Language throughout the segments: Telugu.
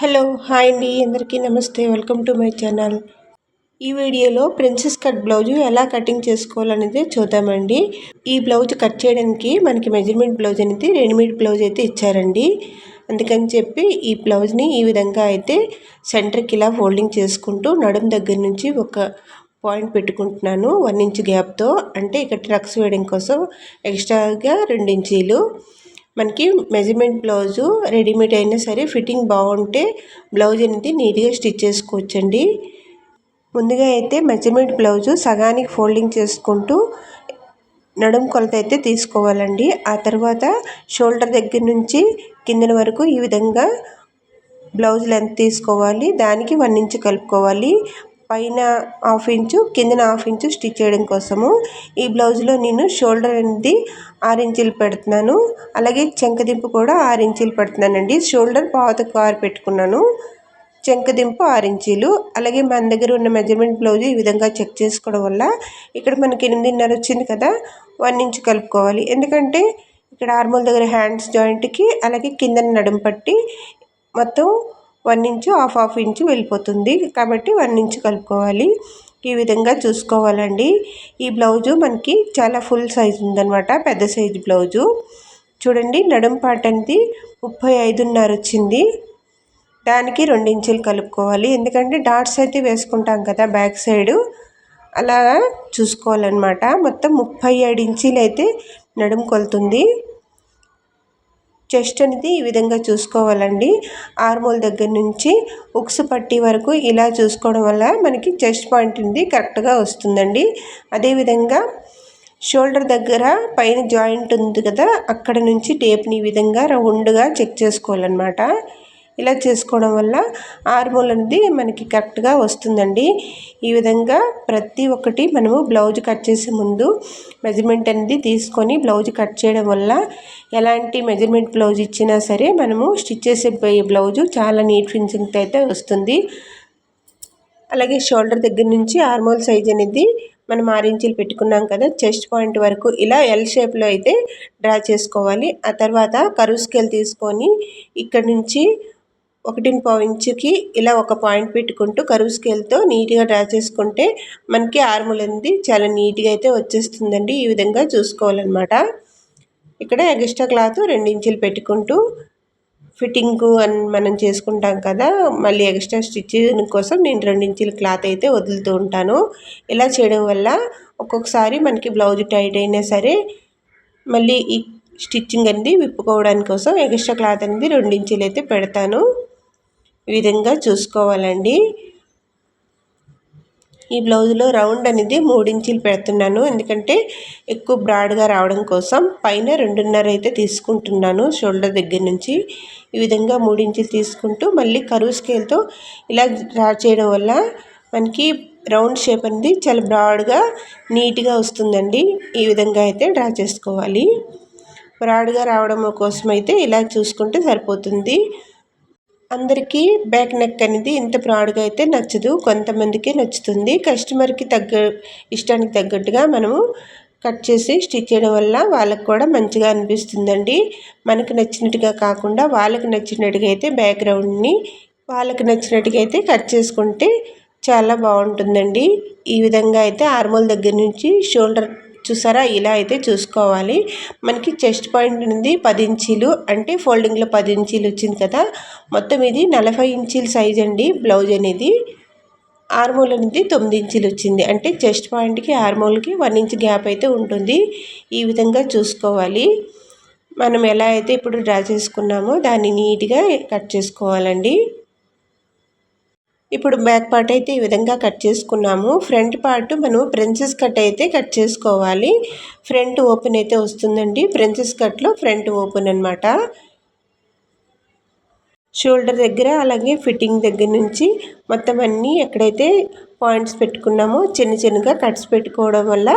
హలో హాయ్ అండి. అందరికీ నమస్తే. Welcome to my channel. ఈ వీడియోలో ప్రిన్సెస్ కట్ బ్లౌజు ఎలా కటింగ్ చేసుకోవాలనేది చూద్దామండి. ఈ బ్లౌజ్ కట్ చేయడానికి మనకి మెజర్మెంట్ బ్లౌజ్ అనేది రెడీమేడ్ బ్లౌజ్ అయితే ఇచ్చారండి. అందుకని చెప్పి ఈ బ్లౌజ్ని ఈ విధంగా అయితే సెంటర్కి ఇలా ఫోల్డింగ్ చేసుకుంటూ నడుం దగ్గర నుంచి ఒక పాయింట్ పెట్టుకుంటున్నాను వన్ ఇంచ్ గ్యాప్తో. అంటే ఇక్కడ ట్రక్స్ వేయడం కోసం ఎక్స్ట్రాగా రెండు ఇంచీలు. మనకి మెజర్మెంట్ బ్లౌజు రెడీమేడ్ అయినా సరే ఫిట్టింగ్ బాగుంటే బ్లౌజ్ అనేది నీట్గా స్టిచ్ చేసుకోవచ్చండి. ముందుగా అయితే మెజర్మెంట్ బ్లౌజు సగానికి ఫోల్డింగ్ చేసుకుంటూ నడుం కొలత అయితే తీసుకోవాలండి. ఆ తర్వాత షోల్డర్ దగ్గర నుంచి కిందన వరకు ఈ విధంగా బ్లౌజ్ లెంత్ తీసుకోవాలి. దానికి వన్ ఇంచ్ కలుపుకోవాలి. పైన హాఫ్ ఇంచు కిందన హాఫ్ ఇంచు స్టిచ్ చేయడం కోసము ఈ బ్లౌజ్లో నేను షోల్డర్ అనేది ఆరు ఇంచులు పెడుతున్నాను. అలాగే చెంకదింపు కూడా ఆరు ఇంచులు పెడుతున్నానండి. షోల్డర్ పాత కారు పెట్టుకున్నాను. చెంకదింపు ఆరు ఇంచీలు. అలాగే మన దగ్గర ఉన్న మెజర్మెంట్ బ్లౌజ్ ఈ విధంగా చెక్ చేసుకోవడం వల్ల ఇక్కడ మనకి ఎనిమిదిన్నర వచ్చింది కదా వన్ ఇంచ్ కలుపుకోవాలి. ఎందుకంటే ఇక్కడ ఆర్మోల్ దగ్గర హ్యాండ్స్ జాయింట్కి అలాగే కింద నడుము పట్టి మొత్తం one inch half half inch వెళ్ళిపోతుంది. కాబట్టి వన్ ఇంచు కలుపుకోవాలి. ఈ విధంగా చూసుకోవాలండి. ఈ బ్లౌజు మనకి చాలా ఫుల్ సైజు ఉందనమాట పెద్ద సైజు బ్లౌజు. చూడండి నడుం పాట అనేది ముప్పై ఐదున్నర వచ్చింది. దానికి ఇంచులు కలుపుకోవాలి. ఎందుకంటే డాట్స్ అయితే వేసుకుంటాం కదా బ్యాక్ సైడు. అలా చూసుకోవాలన్నమాట. మొత్తం ముప్పై ఏడు ఇంచీలు అయితే నడుము కొలుతుంది. చెస్ట్ అనేది ఈ విధంగా చూసుకోవాలండి. ఆర్మోల్ దగ్గర నుంచి ఉక్స్ పట్టి వరకు ఇలా చూసుకోవడం వల్ల మనకి చెస్ట్ పాయింట్ అనేది కరెక్ట్గా వస్తుందండి. అదేవిధంగా షోల్డర్ దగ్గర పైన జాయింట్ ఉంది కదా అక్కడ నుంచి టేప్ని ఈ విధంగా రౌండ్గా చెక్ చేసుకోవాలన్నమాట. ఇలా చేసుకోవడం వల్ల ఆర్మోల్ అనేది మనకి కరెక్ట్గా వస్తుందండి. ఈ విధంగా ప్రతి ఒక్కటి మనము బ్లౌజ్ కట్ చేసే ముందు మెజర్మెంట్ అనేది తీసుకొని బ్లౌజ్ కట్ చేయడం వల్ల ఎలాంటి మెజర్మెంట్ బ్లౌజ్ ఇచ్చినా సరే మనము స్టిచ్ చేసే బ్లౌజు చాలా నీట్ ఫినిషింగ్ అయితే వస్తుంది. అలాగే షోల్డర్ దగ్గర నుంచి ఆర్మోల్ సైజ్ అనేది మనం ఆరించీలు పెట్టుకున్నాం కదా చెస్ట్ పాయింట్ వరకు ఇలా ఎల్ షేప్లో అయితే డ్రా చేసుకోవాలి. ఆ తర్వాత కరువు స్కేల్ తీసుకొని ఇక్కడ నుంచి ఒకటిని పావు ఇంచుకి ఇలా ఒక పాయింట్ పెట్టుకుంటూ కరువు స్కేల్తో నీట్గా డ్రా చేసుకుంటే మనకి ఆర్ములు అనేది చాలా నీట్గా అయితే వచ్చేస్తుందండి. ఈ విధంగా చూసుకోవాలన్నమాట. ఇక్కడ ఎక్స్ట్రా క్లాత్ రెండు ఇంచులు పెట్టుకుంటూ ఫిట్టింగ్ అని మనం చేసుకుంటాం కదా మళ్ళీ ఎక్స్ట్రా స్టిచ్చింగ్ కోసం నేను రెండు ఇంచుల క్లాత్ అయితే వదులుతూ ఉంటాను. ఇలా చేయడం వల్ల ఒక్కొక్కసారి మనకి బ్లౌజ్ టైట్ అయినా సరే మళ్ళీ ఈ స్టిచ్చింగ్ అనేది విప్పుకోవడానికి కోసం ఎక్స్ట్రా క్లాత్ అనేది రెండించులు అయితే పెడతాను. ఈ విధంగా చూసుకోవాలండి. ఈ బ్లౌజ్లో రౌండ్ అనేది మూడించీలు పెడుతున్నాను. ఎందుకంటే ఎక్కువ బ్రాడ్గా రావడం కోసం పైన రెండున్నర అయితే తీసుకుంటున్నాను షోల్డర్ దగ్గర నుంచి. ఈ విధంగా మూడించీలు తీసుకుంటూ మళ్ళీ కరువు స్కేల్తో ఇలా డ్రా చేయడం వల్ల మనకి రౌండ్ షేప్ అనేది చాలా బ్రాడ్గా నీట్గా వస్తుందండి. ఈ విధంగా అయితే డ్రా చేసుకోవాలి. బ్రాడ్గా రావడం కోసం అయితే ఇలా చూసుకుంటే సరిపోతుంది. అందరికీ బ్యాక్ నెక్ అనేది ఇంత ప్రాడ్గా అయితే నచ్చదు. కొంతమందికి నచ్చుతుంది. కస్టమర్కి తగ్గ ఇష్టానికి తగ్గట్టుగా మనము కట్ చేసి స్టిచ్ చేయడం వల్ల వాళ్ళకు కూడా మంచిగా అనిపిస్తుందండి. మనకు నచ్చినట్టుగా కాకుండా వాళ్ళకి నచ్చినట్టుగా అయితే బ్యాక్గ్రౌండ్ని వాళ్ళకి నచ్చినట్టుగా అయితే కట్ చేసుకుంటే చాలా బాగుంటుందండి. ఈ విధంగా అయితే ఆర్మోల్ దగ్గర నుంచి షోల్డర్ చూసారా? ఇలా అయితే చూసుకోవాలి. మనకి చెస్ట్ పాయింట్ నుండి పది ఇంచీలు అంటే ఫోల్డింగ్లో పది ఇంచీలు వచ్చింది కదా? మొత్తం ఇది నలభై ఇంచీల సైజ్ అండి బ్లౌజ్ అనేది. ఆర్మోల్ అనేది తొమ్మిది ఇంచులు వచ్చింది. అంటే చెస్ట్ పాయింట్కి ఆర్మోల్కి వన్ ఇంచ్ గ్యాప్ అయితే ఉంటుంది. ఈ విధంగా చూసుకోవాలి. మనం ఎలా అయితే ఇప్పుడు డ్రా చేసుకున్నామో దాన్ని నీట్గా కట్ చేసుకోవాలండి. ఇప్పుడు బ్యాక్ పార్ట్ అయితే ఈ విధంగా కట్ చేసుకున్నాము. ఫ్రంట్ పార్ట్ మనం ప్రిన్సెస్ కట్ అయితే కట్ చేసుకోవాలి. ఫ్రంట్ ఓపెన్ అయితే వస్తుందండి. ప్రిన్సెస్ కట్లో ఫ్రంట్ ఓపెన్ అనమాట షోల్డర్ దగ్గర అలాగే ఫిట్టింగ్ దగ్గర నుంచి మొత్తం అన్నీ ఎక్కడైతే పాయింట్స్ పెట్టుకున్నామో చిన్న చిన్నగా కట్స్ పెట్టుకోవడం వల్ల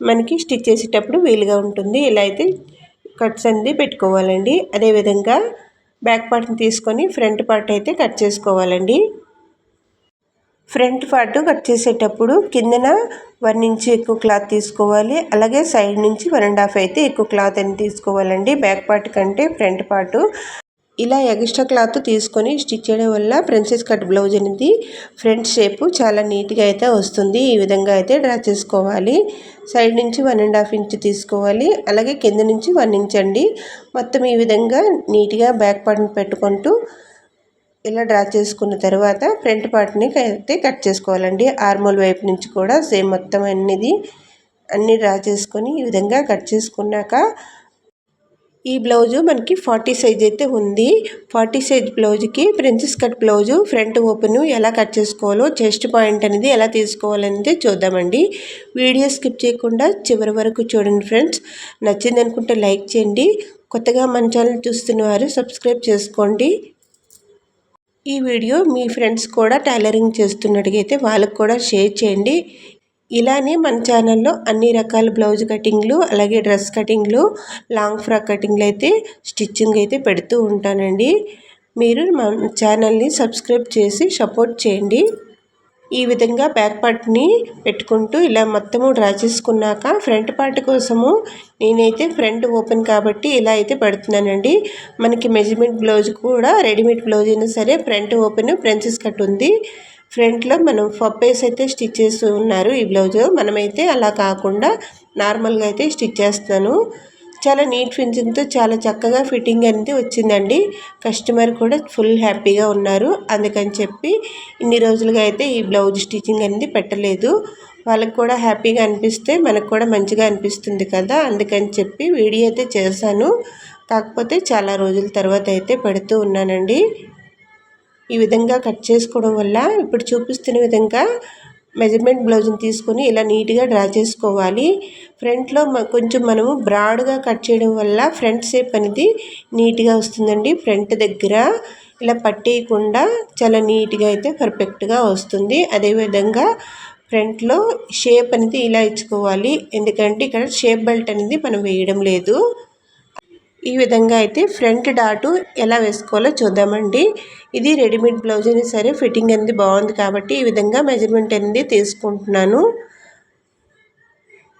మనకి స్టిచ్ చేసేటప్పుడు వీలుగా ఉంటుంది. ఇలా అయితే కట్స్ అనేది పెట్టుకోవాలండి. అదేవిధంగా బ్యాక్ పార్ట్ని తీసుకొని ఫ్రంట్ పార్ట్ అయితే కట్ చేసుకోవాలండి. ఫ్రంట్ పార్ట్ కట్ చేసేటప్పుడు కిందన వన్ ఇంచ్ ఎక్కువ క్లాత్ తీసుకోవాలి. అలాగే సైడ్ నుంచి వన్ అండ్ హాఫ్ అయితే ఎక్కువ క్లాత్ అని తీసుకోవాలండి. బ్యాక్ పార్ట్ కంటే ఫ్రంట్ పార్ట్. ఇలా ఎక్స్ట్రా క్లాత్ తీసుకొని స్టిచ్ చేయడం వల్ల ప్రిన్సెస్ కట్ బ్లౌజ్ అనేది ఫ్రంట్ షేప్ చాలా నీట్గా అయితే వస్తుంది. ఈ విధంగా అయితే డ్రా చేసుకోవాలి. సైడ్ నుంచి వన్ అండ్ హాఫ్ ఇంచ్ తీసుకోవాలి. అలాగే కింద నుంచి వన్ ఇంచ్ అండి. మొత్తం ఈ విధంగా నీట్గా బ్యాక్ పార్ట్ని పెట్టుకుంటూ ఇలా డ్రా చేసుకున్న తర్వాత ఫ్రంట్ పార్ట్ని అయితే కట్ చేసుకోవాలండి. ఆర్మోల్ వైపు నుంచి కూడా సేమ్ మొత్తం అన్నిది అన్నీ డ్రా చేసుకొని ఈ విధంగా కట్ చేసుకున్నాక ఈ బ్లౌజు మనకి ఫార్టీ సైజ్ అయితే ఉంది. ఫార్టీ సైజ్ బ్లౌజ్కి princess cut blouse front open ఎలా కట్ చేసుకోవాలో చెస్ట్ పాయింట్ అనేది ఎలా తీసుకోవాలనేది చూద్దామండి. వీడియో స్కిప్ చేయకుండా చివరి వరకు చూడండి ఫ్రెండ్స్. నచ్చింది అనుకుంటే లైక్ చేయండి. కొత్తగా మన ఛానల్ చూస్తున్న వారు సబ్స్క్రైబ్ చేసుకోండి. ఈ వీడియో మీ ఫ్రెండ్స్ కూడా టైలరింగ్ చేస్తున్నట్టుగైతే వాళ్ళకు కూడా షేర్ చేయండి. ఇలానే మన ఛానల్లో అన్ని రకాల బ్లౌజ్ కటింగ్లు అలాగే డ్రెస్ కటింగ్లు లాంగ్ ఫ్రాక్ కటింగ్లు అయితే స్టిచ్చింగ్ అయితే పెడుతూ ఉంటానండి. మీరు మన ఛానల్ని సబ్స్క్రైబ్ చేసి సపోర్ట్ చేయండి. ఈ విధంగా బ్యాక్ పార్ట్ని పెట్టుకుంటూ ఇలా మొత్తము డ్రా చేసుకున్నాక ఫ్రంట్ పార్ట్ కోసము నేనైతే ఫ్రంట్ ఓపెన్ కాబట్టి ఇలా అయితే పెడుతున్నానండి. మనకి మెజర్మెంట్ బ్లౌజ్ కూడా రెడీమేడ్ బ్లౌజ్ అయినా సరే ఫ్రంట్ ఓపెన్ ప్రిన్సెస్ కట్ ఉంది. ఫ్రంట్లో మనం ఫప్పేస్ అయితే స్టిచ్ చేస్తూ ఉన్నారు ఈ బ్లౌజ్ మనమైతే అలా కాకుండా నార్మల్గా అయితే స్టిచ్ చేస్తాను చాలా నీట్ ఫినిషింగ్తో చాలా చక్కగా ఫిట్టింగ్ అనేది వచ్చిందండి. కస్టమర్ కూడా ఫుల్ హ్యాపీగా ఉన్నారు. అందుకని చెప్పి ఇన్ని రోజులుగా అయితే ఈ బ్లౌజ్ స్టిచ్చింగ్ అనేది పెట్టలేదు. వాళ్ళకి కూడా హ్యాపీగా అనిపిస్తే మనకు కూడా మంచిగా అనిపిస్తుంది కదా. అందుకని చెప్పి వీడియో అయితే చేశాను. కాకపోతే చాలా రోజుల తర్వాత అయితే పెడుతూ ఉన్నానండి. ఈ విధంగా కట్ చేసుకోవడం వల్ల ఇప్పుడు చూపిస్తున్న విధంగా మెజర్మెంట్ బ్లౌజ్ని తీసుకొని ఇలా నీట్గా డ్రా చేసుకోవాలి. ఫ్రంట్లో కొంచెం మనము బ్రాడ్గా కట్ చేయడం వల్ల ఫ్రంట్ షేప్ అనేది నీట్గా వస్తుందండి. ఫ్రంట్ దగ్గర ఇలా పట్టేయకుండా చాలా నీట్గా అయితే పర్ఫెక్ట్గా వస్తుంది. అదేవిధంగా ఫ్రంట్లో షేప్ అనేది ఇలా ఇచ్చుకోవాలి. ఎందుకంటే ఇక్కడ షేప్ బెల్ట్ అనేది మనం వేయడం లేదు. ఈ విధంగా అయితే ఫ్రంట్ డాటు ఎలా వేసుకోవాలో చూద్దామండి. ఇది రెడీమేడ్ బ్లౌజ్ అయినా సరే ఫిట్టింగ్ అనేది బాగుంది కాబట్టి ఈ విధంగా మెజర్మెంట్ అనేది తీసుకుంటున్నాను.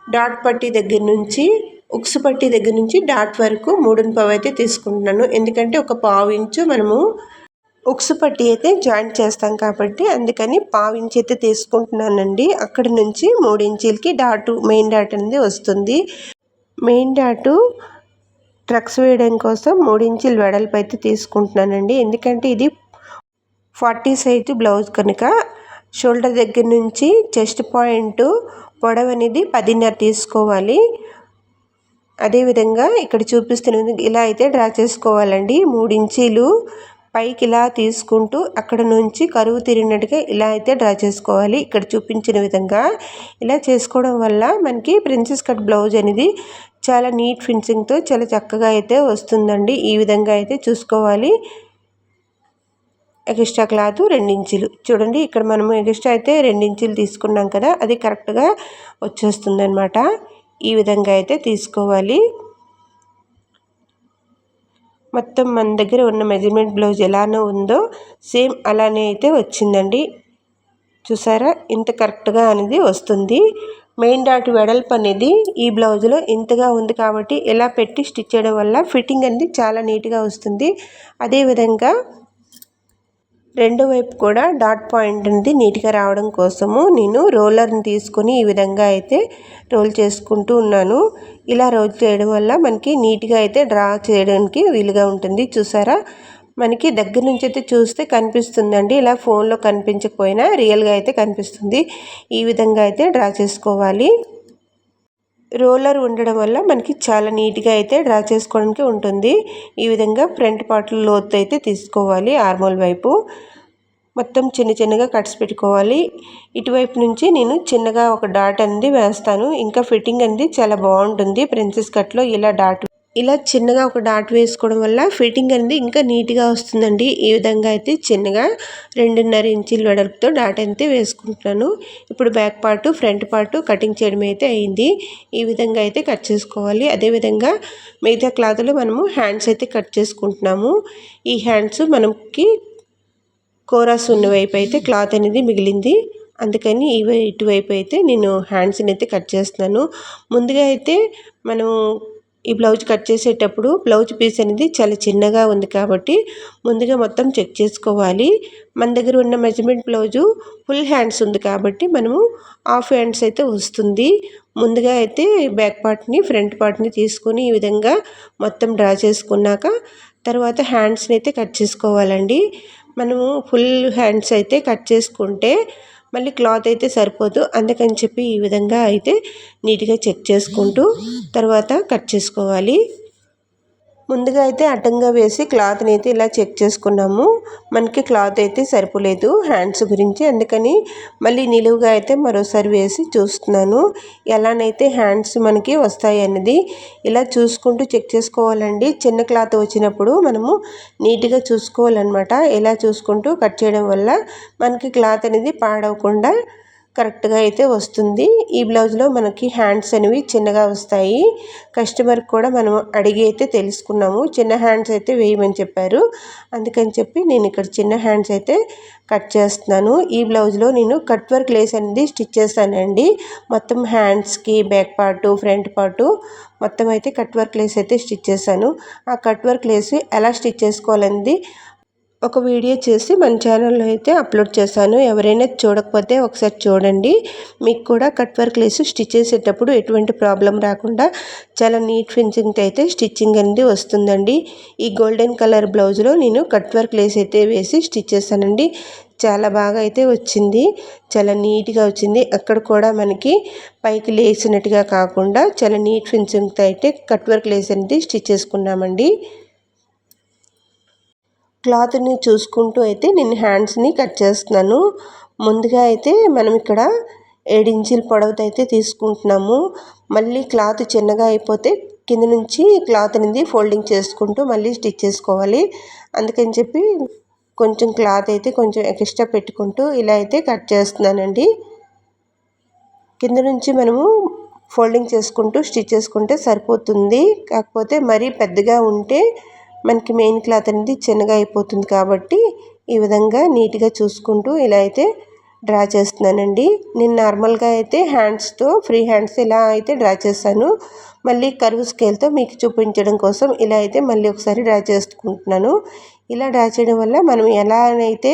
డాట్ పట్టి దగ్గర నుంచి ఉక్స్ పట్టి దగ్గర నుంచి డాట్ వరకు మూడుని పావు అయితే తీసుకుంటున్నాను. ఎందుకంటే ఒక పావు ఇంచు మనము ఉక్స్ పట్టి అయితే జాయింట్ చేస్తాం కాబట్టి అందుకని పావు ఇంచు అయితే తీసుకుంటున్నానండి. అక్కడి నుంచి మూడు ఇంచులకి డాటు మెయిన్ డాట్ అనేది వస్తుంది. మెయిన్ డాటు ట్రక్స్ వేయడం కోసం మూడు ఇంచుల వెడల్పు అయితే తీసుకుంటున్నానండి. ఎందుకంటే ఇది ఫార్టీ సైజు బ్లౌజ్ కనుక షోల్డర్ దగ్గర నుంచి చెస్ట్ పాయింట్ పొడవు అనేది పదిన్నర తీసుకోవాలి. అదేవిధంగా ఇక్కడ చూపిస్తున్న ఇలా అయితే డ్రా చేసుకోవాలండి. మూడు ఇంచీలు పైకి ఇలా తీసుకుంటూ అక్కడ నుంచి కరువు తిరిగినట్టుగా ఇలా అయితే డ్రా చేసుకోవాలి. ఇక్కడ చూపించిన విధంగా ఇలా చేసుకోవడం వల్ల మనకి ప్రిన్సెస్ కట్ బ్లౌజ్ అనేది చాలా నీట్ ఫినిషింగ్తో చాలా చక్కగా అయితే వస్తుందండి. ఈ విధంగా అయితే చూసుకోవాలి. ఎగిస్ట్రా క్లాత్ ఇంచులు. చూడండి ఇక్కడ మనము ఎగిస్ట్రా అయితే ఇంచులు తీసుకున్నాం కదా అది కరెక్ట్గా వచ్చేస్తుంది అనమాట ఈ విధంగా అయితే తీసుకోవాలి. మొత్తం మన దగ్గర ఉన్న మెజర్మెంట్ బ్లౌజ్ ఎలానో ఉందో సేమ్ అలానే అయితే వచ్చిందండి. చూసారా? ఇంత కరెక్ట్గా అనేది వస్తుంది. మెయిన్ డాట్ వెడల్పు అనేది ఈ బ్లౌజ్లో ఇంతగా ఉంది కాబట్టి ఇలా పెట్టి స్టిచ్ చేయడం వల్ల ఫిట్టింగ్ అనేది చాలా నీట్గా వస్తుంది. అదేవిధంగా రెండో వైపు కూడా డాట్ పాయింట్ అనేది నీట్గా రావడం కోసము నేను రోలర్ని తీసుకొని ఈ విధంగా అయితే రోల్ చేసుకుంటూ ఉన్నాను. ఇలా రోల్ చేయడం వల్ల మనకి నీట్గా అయితే డ్రా చేయడానికి వీలుగా ఉంటుంది. చూసారా? మనకి దగ్గర నుంచి అయితే చూస్తే కనిపిస్తుందండి. ఇలా ఫోన్లో కనిపించకపోయినా రియల్గా అయితే కనిపిస్తుంది. ఈ విధంగా అయితే డ్రా చేసుకోవాలి. రోలర్ ఉండడం వల్ల మనకి చాలా నీట్గా అయితే డ్రా చేసుకోవడానికి ఉంటుంది. ఈ విధంగా ఫ్రంట్ పార్ట్లో లోతు అయితే తీసుకోవాలి ఆర్మోల్ వైపు. మొత్తం చిన్న చిన్నగా కట్స్ పెట్టుకోవాలి. ఇటువైపు నుంచి నేను చిన్నగా ఒక డాట్ అనేది వేస్తాను. ఇంకా ఫిట్టింగ్ అనేది చాలా బాగుంటుంది. ప్రిన్సెస్ కట్లో ఇలా డాట్ ఇలా చిన్నగా ఒక డాట్ వేసుకోవడం వల్ల ఫిట్టింగ్ అనేది ఇంకా నీట్గా వస్తుందండి. ఈ విధంగా అయితే చిన్నగా రెండున్నర ఇంచుల వెడల్పుతో డాట్ అయితే వేసుకుంటున్నాను. ఇప్పుడు back part front part cutting చేయడం అయితే అయింది. ఈ విధంగా అయితే కట్ చేసుకోవాలి. అదేవిధంగా మిగతా క్లాత్లో మనము హ్యాండ్స్ అయితే కట్ చేసుకుంటున్నాము. ఈ హ్యాండ్స్ మనకి కోరాస్ ఉన్న వైపు అయితే క్లాత్ అనేది మిగిలింది. అందుకని ఇవి ఇటువైపు అయితే నేను హ్యాండ్స్ని అయితే కట్ చేస్తున్నాను. ముందుగా అయితే మనం ఈ బ్లౌజ్ కట్ చేసేటప్పుడు బ్లౌజ్ పీస్ అనేది చాలా చిన్నగా ఉంది కాబట్టి ముందుగా మొత్తం చెక్ చేసుకోవాలి. మన దగ్గర ఉన్న మెజర్మెంట్ బ్లౌజు ఫుల్ హ్యాండ్స్ ఉంది కాబట్టి మనము హాఫ్ హ్యాండ్స్ అయితే వస్తుంది. ముందుగా అయితే బ్యాక్ పార్ట్ని ఫ్రంట్ పార్ట్ని తీసుకొని ఈ విధంగా మొత్తం డ్రా చేసుకున్నాక తర్వాత హ్యాండ్స్ని అయితే కట్ చేసుకోవాలండి. మనము ఫుల్ హ్యాండ్స్ అయితే కట్ చేసుకుంటే మళ్ళీ క్లాత్ అయితే సరిపోదు. అందుకని చెప్పి ఈ విధంగా అయితే నీట్గా చెక్ చేసుకుంటూ తర్వాత కట్ చేసుకోవాలి. ముందుగా అయితే అడ్డంగా వేసి క్లాత్ని అయితే ఇలా చెక్ చేసుకున్నాము. మనకి క్లాత్ అయితే సరిపోలేదు హ్యాండ్స్ గురించి. అందుకని మళ్ళీ నిలువుగా అయితే మరోసారి వేసి చూస్తున్నాను. ఎలానైతే హ్యాండ్స్ మనకి వస్తాయి అన్నది ఇలా చూసుకుంటూ చెక్ చేసుకోవాలండి. చిన్న క్లాత్ వచ్చినప్పుడు మనము నీట్గా చూసుకోవాలన్నమాట. ఇలా చూసుకుంటూ కట్ చేయడం వల్ల మనకి క్లాత్ అనేది పాడవకుండా కరెక్ట్గా అయితే వస్తుంది. ఈ బ్లౌజ్లో మనకి హ్యాండ్స్ అనేవి చిన్నగా వస్తాయి. కస్టమర్ కూడా మనం అడిగి అయితే తెలుసుకున్నాము. చిన్న హ్యాండ్స్ అయితే వేయమని చెప్పారు. అందుకని చెప్పి నేను ఇక్కడ చిన్న హ్యాండ్స్ అయితే కట్ చేస్తున్నాను. ఈ బ్లౌజ్లో నేను కట్ వర్క్ లేస్ అనేది స్టిచ్ చేస్తానండి. మొత్తం హ్యాండ్స్కి బ్యాక్ పార్టు ఫ్రంట్ పార్టు మొత్తం అయితే కట్ వర్క్ లేస్ అయితే స్టిచ్ చేశాను. ఆ కట్ వర్క్ లేస్ ఎలా స్టిచ్ చేసుకోవాలనేది ఒక వీడియో చేసి మన ఛానల్లో అయితే అప్లోడ్ చేశాను. ఎవరైనా చూడకపోతే ఒకసారి చూడండి. మీకు కూడా కట్ వర్క్ లేసి స్టిచ్ చేసేటప్పుడు ఎటువంటి ప్రాబ్లం రాకుండా చాలా నీట్ ఫినిషింగ్ అయితే స్టిచ్చింగ్ అనేది వస్తుందండి. ఈ గోల్డెన్ కలర్ బ్లౌజ్లో నేను కట్ వర్క్ లేస్ అయితే వేసి స్టిచ్ చేశానండి. చాలా బాగా అయితే వచ్చింది. చాలా నీట్గా వచ్చింది. అక్కడ కూడా మనకి పైకి లేసినట్టుగా కాకుండా చాలా నీట్ ఫినిషింగ్తో అయితే కట్ వర్క్ లేస్ అనేది స్టిచ్ చేసుకున్నామండి. క్లాత్ని చూసుకుంటూ అయితే నేను హ్యాండ్స్ని కట్ చేస్తున్నాను. ముందుగా అయితే మనం ఇక్కడ ఏడించీల పొడవుతో అయితే తీసుకుంటున్నాము. మళ్ళీ క్లాత్ చిన్నగా అయిపోతే కింద నుంచి క్లాత్ అనేది ఫోల్డింగ్ చేసుకుంటూ మళ్ళీ స్టిచ్ చేసుకోవాలి. అందుకని చెప్పి కొంచెం క్లాత్ అయితే కొంచెం ఎక్స్ట్రా పెట్టుకుంటూ ఇలా అయితే కట్ చేస్తున్నానండి. కింద నుంచి మనము ఫోల్డింగ్ చేసుకుంటూ స్టిచ్ చేసుకుంటే సరిపోతుంది. కాకపోతే మరీ పెద్దగా ఉంటే మనకి మెయిన్ క్లాత్ అనేది చిన్నగా అయిపోతుంది కాబట్టి ఈ విధంగా నీట్గా చూసుకుంటూ ఇలా అయితే డ్రా చేస్తున్నానండి. నేను నార్మల్గా అయితే హ్యాండ్స్తో ఫ్రీ హ్యాండ్స్ ఇలా అయితే డ్రా చేస్తాను మళ్ళీ కరువు స్కేల్తో మీకు చూపించడం కోసం ఇలా అయితే మళ్ళీ ఒకసారి డ్రా చేసుకుంటున్నాను. ఇలా డ్రా చేయడం వల్ల మనం ఎలా అయితే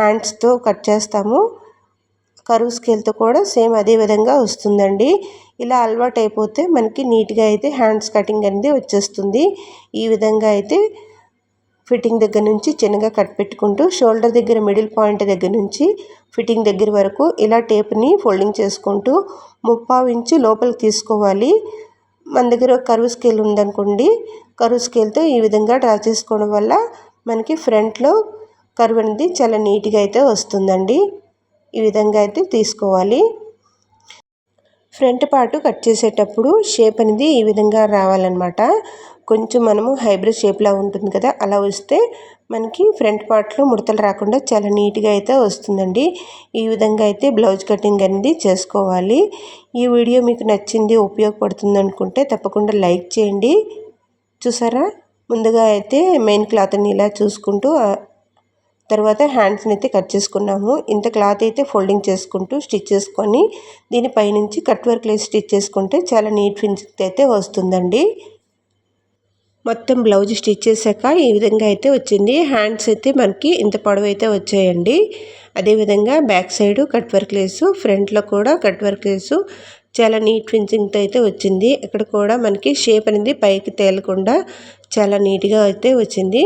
హ్యాండ్స్తో కట్ చేస్తామో కరువు స్కేల్తో కూడా సేమ్ అదే విధంగా వస్తుందండి. ఇలా అలవాటు అయిపోతే మనకి నీట్గా అయితే హ్యాండ్స్ కటింగ్ అనేది వచ్చేస్తుంది. ఈ విధంగా అయితే ఫిట్టింగ్ దగ్గర నుంచి చిన్నగా కట్ పెట్టుకుంటూ షోల్డర్ దగ్గర మిడిల్ పాయింట్ దగ్గర నుంచి ఫిట్టింగ్ దగ్గర వరకు ఇలా టేప్ని ఫోల్డింగ్ చేసుకుంటూ ముప్పావు ఇంచు లోపలికి తీసుకోవాలి. మన దగ్గర కరువు స్కేల్ ఉందనుకోండి కరువు స్కేల్తో ఈ విధంగా డ్రా చేసుకోవడం వల్ల మనకి ఫ్రంట్లో కరువు అనేది చాలా నీట్గా అయితే వస్తుందండి. ఈ విధంగా అయితే తీసుకోవాలి. ఫ్రంట్ పార్ట్ కట్ చేసేటప్పుడు షేప్ అనేది ఈ విధంగా రావాలన్నమాట. కొంచెం మనము హైబ్రిడ్ షేప్లా ఉంటుంది కదా అలా వస్తే మనకి ఫ్రంట్ పార్ట్లో ముడతలు రాకుండా చాలా నీట్గా అయితే వస్తుందండి. ఈ విధంగా అయితే బ్లౌజ్ కటింగ్ అనేది చేసుకోవాలి. ఈ వీడియో మీకు నచ్చింది ఉపయోగపడుతుంది అనుకుంటే తప్పకుండా లైక్ చేయండి. చూసారా? ముందుగా అయితే మెయిన్ క్లాత్ని ఇలా చూసుకుంటూ తర్వాత హ్యాండ్స్ని అయితే కట్ చేసుకున్నాము. ఇంత క్లాత్ అయితే ఫోల్డింగ్ చేసుకుంటూ స్టిచ్ చేసుకొని దీనిపైనుంచి కట్ వర్క్ లేసి స్టిచ్ చేసుకుంటే చాలా నీట్ ఫినిషింగ్ అయితే వస్తుందండి. మొత్తం బ్లౌజ్ స్టిచ్ చేశాక ఈ విధంగా అయితే వచ్చింది. హ్యాండ్స్ అయితే మనకి ఇంత పొడవు అయితే వచ్చాయండి. అదేవిధంగా back side cut work lace ఫ్రంట్లో కూడా కట్ వర్క్ లేసు. చాలా నీట్ ఫినిషింగ్తో అయితే వచ్చింది. ఇక్కడ కూడా మనకి షేప్ అనేది పైకి తేలకుండా చాలా నీట్గా అయితే వచ్చింది.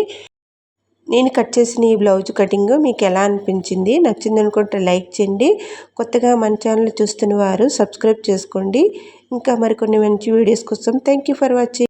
నేను కట్ చేసిన ఈ బ్లౌజ్ కటింగ్ మీకు ఎలా అనిపించింది? నచ్చింది అనుకుంటే లైక్ చేయండి. కొత్తగా మన ఛానల్ చూస్తున్న వారు సబ్స్క్రైబ్ చేసుకోండి. ఇంకా మరికొన్ని మంచి వీడియోస్ కోసం థ్యాంక్ ఫర్ వాచింగ్.